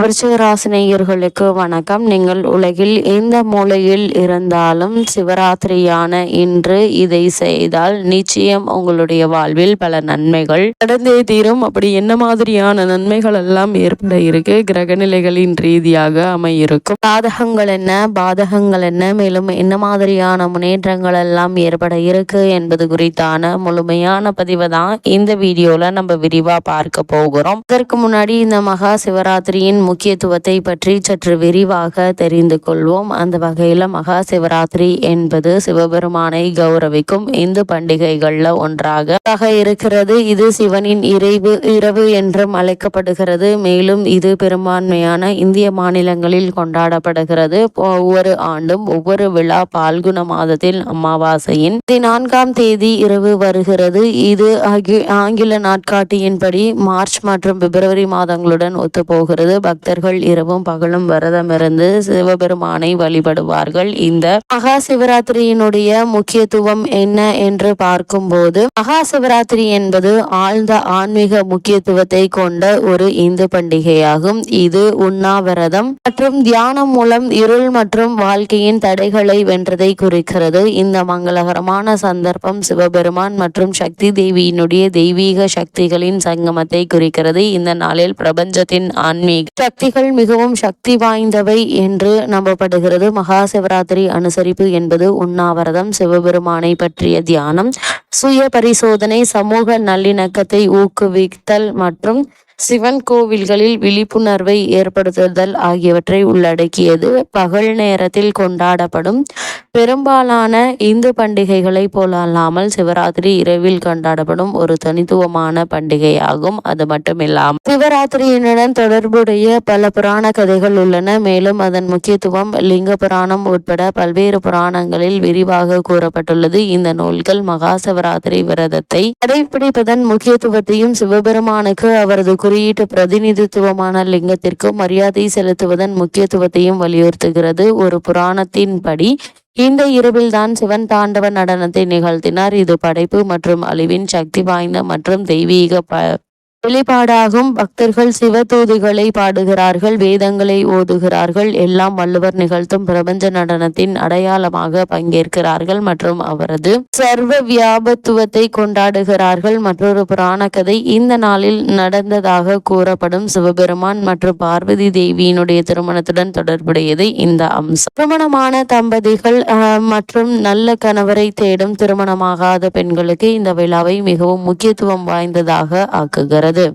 விருச்சிகராசினியர்களுக்கு வணக்கம். நீங்கள் உலகில் எந்த மூலையில் இருந்தாலும் சிவராத்திரியான இன்று இதை செய்தால் நிச்சயம் உங்களுடைய வாழ்வில் பல நன்மைகள் நடந்தே தீரும். அப்படி என்ன மாதிரியான நன்மைகள் எல்லாம் ஏற்பட இருக்கு? கிரகநிலைகளின் ரீதியாக அமையிருக்கும். சாதகங்கள் என்ன? பாதகங்கள் என்ன? மேலும் என்ன மாதிரியான முன்னேற்றங்கள் எல்லாம் ஏற்பட இருக்கு என்பது குறித்தான முழுமையான பதிவை தான் இந்த வீடியோல நம்ம விரிவா பார்க்க போகிறோம். இதற்கு முன்னாடி இந்த மகா சிவராத்திரியின் முக்கியத்துவத்தை பற்றி சற்று விரிவாக தெரிந்து கொள்வோம். அந்த வகையில் மகா சிவராத்திரி என்பது சிவபெருமானை கௌரவிக்கும் இந்து பண்டிகைகளில் ஒன்றாக இருக்கிறது. இது சிவனின் இறைவு இரவு என்றும் அழைக்கப்படுகிறது. மேலும் இது பெரும்பான்மையான இந்திய மாநிலங்களில் கொண்டாடப்படுகிறது. ஒவ்வொரு ஆண்டும் ஒவ்வொரு விழா பால்குண மாதத்தில் அமாவாசையின் பதினான்காம் தேதி இரவு வருகிறது. இது ஆங்கில நாட்காட்டியின்படி மார்ச் மற்றும் பிப்ரவரி மாதங்களுடன் ஒத்துப்போகிறது. பக்தர்கள் இரவும் பகலும் விரதமிருந்து சிவபெருமானை வழிபடுவார்கள். இந்த மகா சிவராத்திரியினுடைய முக்கியத்துவம் என்ன என்று பார்க்கும்போது மகா சிவராத்திரி என்பது ஆழ்ந்த ஆன்மீக முக்கியத்துவத்தை கொண்ட ஒரு இந்து பண்டிகையாகும். இது உண்ணாவிரதம் மற்றும் தியானம் மூலம் இருள் மற்றும் வாழ்க்கையின் தடைகளை வென்றதை குறிக்கிறது. இந்த மங்களகரமான சந்தர்ப்பம் சிவபெருமான் மற்றும் சக்தி தேவியினுடைய தெய்வீக சக்திகளின் சங்கமத்தை குறிக்கிறது. இந்த நாளில் பிரபஞ்சத்தின் ஆன்மீக சக்திகள் மிகவும் சக்தி வாய்ந்தவை என்று நம்பப்படுகிறது. மகா சிவராத்திரி அனுசரிப்பு என்பது உண்ணாவிரதம் சிவபெருமானை பற்றிய தியானம் சுய பரிசோதனை சமூக நல்லிணக்கத்தை ஊக்குவித்தல் மற்றும் சிவன் கோவில்களில் விழிப்புணர்வை ஏற்படுத்துதல் ஆகியவற்றை உள்ளடக்கியது. பகல் நேரத்தில் கொண்டாடப்படும் பெரும்பாலான இந்து பண்டிகைகளைப் போல அல்லாமல் சிவராத்திரி இரவில் கொண்டாடப்படும் ஒரு தனித்துவமான பண்டிகையாகும். அது மட்டுமில்லாமல் சிவராத்திரியினுடன் தொடர்புடைய பல புராண கதைகள் உள்ளன. மேலும் அதன் முக்கியத்துவம் லிங்க புராணம் உட்பட பல்வேறு புராணங்களில் விரிவாக கூறப்பட்டுள்ளது. இந்த நூல்கள் மகா சிவராத்திரி விரதத்தை கடைபிடிப்பதன் முக்கியத்துவத்தையும் சிவபெருமானுக்கு அவரது குறியீட்டு பிரதிநிதித்துவமான லிங்கத்திற்கு மரியாதை செலுத்துவதன் முக்கியத்துவத்தையும் வலியுறுத்துகிறது. ஒரு புராணத்தின்படி இந்த இரவில்தான் சிவன் தாண்டவ நடனத்தை நிகழ்த்தினார். இது படைப்பு மற்றும் அழிவின் சக்தி வாய்ந்த மற்றும் தெய்வீக ப வெளிப்பாடாகும். பக்தர்கள் சிவதூதிகளை பாடுகிறார்கள் வேதங்களை ஓதுகிறார்கள். எல்லாம் வள்ளுவர் நிகழ்த்தும் பிரபஞ்ச நடனத்தின் அடையாளமாக பங்கேற்கிறார்கள் மற்றும் அவரது சர்வ வியாபத்துவத்தை கொண்டாடுகிறார்கள். மற்றொரு புராண கதை இந்த நாளில் நடந்ததாக கூறப்படும் சிவபெருமான் மற்றும் பார்வதி தேவியினுடைய திருமணத்துடன் தொடர்புடையது இந்த அம்சம். திருமணமான தம்பதிகள் மற்றும் நல்ல கணவரை தேடும் திருமணமாகாத பெண்களுக்கு இந்த விழாவை மிகவும் முக்கியத்துவம் வாய்ந்ததாக ஆக்குகிறது. உள்ளது